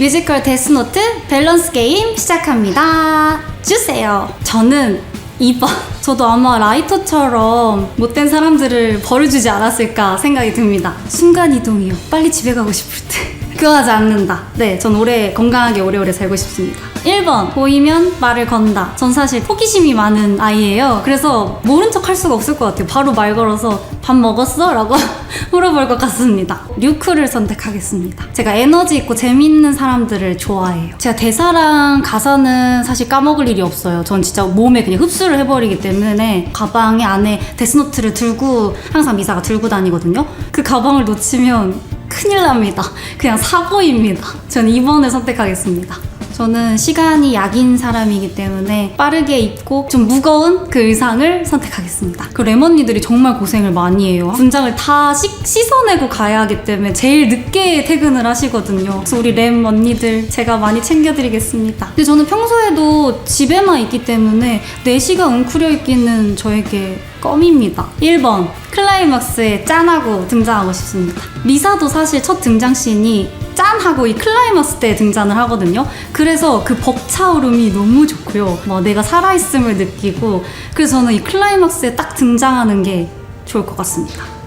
뮤지컬 데스노트 밸런스 게임 시작합니다. 주세요. 저는 2번. 저도 아마 라이터처럼 못된 사람들을 벌어주지 않았을까 생각이 듭니다. 순간이동이요. 빨리 집에 가고 싶을 때. 그거 하지 않는다. 네, 전 오래 건강하게 오래오래 살고 싶습니다. 1번. 보이면 말을 건다. 전 사실 호기심이 많은 아이예요. 그래서 모른 척 할 수가 없을 것 같아요. 바로 말 걸어서 밥 먹었어? 라고 물어볼 것 같습니다. 류크를 선택하겠습니다. 제가 에너지 있고 재미있는 사람들을 좋아해요. 제가 대사랑 가사는 사실 까먹을 일이 없어요. 전 진짜 몸에 그냥 흡수를 해버리기 때문에 가방에 안에 데스노트를 들고 항상 미사가 들고 다니거든요. 그 가방을 놓치면 큰일 납니다. 그냥 사고입니다. 전 2번을 선택하겠습니다. 저는 시간이 약인 사람이기 때문에 빠르게 입고 좀 무거운 그 의상을 선택하겠습니다. 그 레몬니들이 정말 고생을 많이 해요. 분장을 다 씻, 씻어내고 가야 하기 때문에 제일 늦게 퇴근을 하시거든요. 그래서 우리 램 언니들 제가 많이 챙겨드리겠습니다. 근데 저는 평소에도 집에만 있기 때문에 4시간 웅크려 있기는 저에게 껌입니다. 1번 클라이막스에 짠하고 등장하고 싶습니다. 리사도 사실 첫 등장씬이 짠하고 이 클라이막스 때 등장을 하거든요. 그래서 그 벅차오름이 너무 좋고요. 뭐 내가 살아있음을 느끼고 그래서 저는 이 클라이막스에 딱 등장하는 게 좋을 것 같습니다.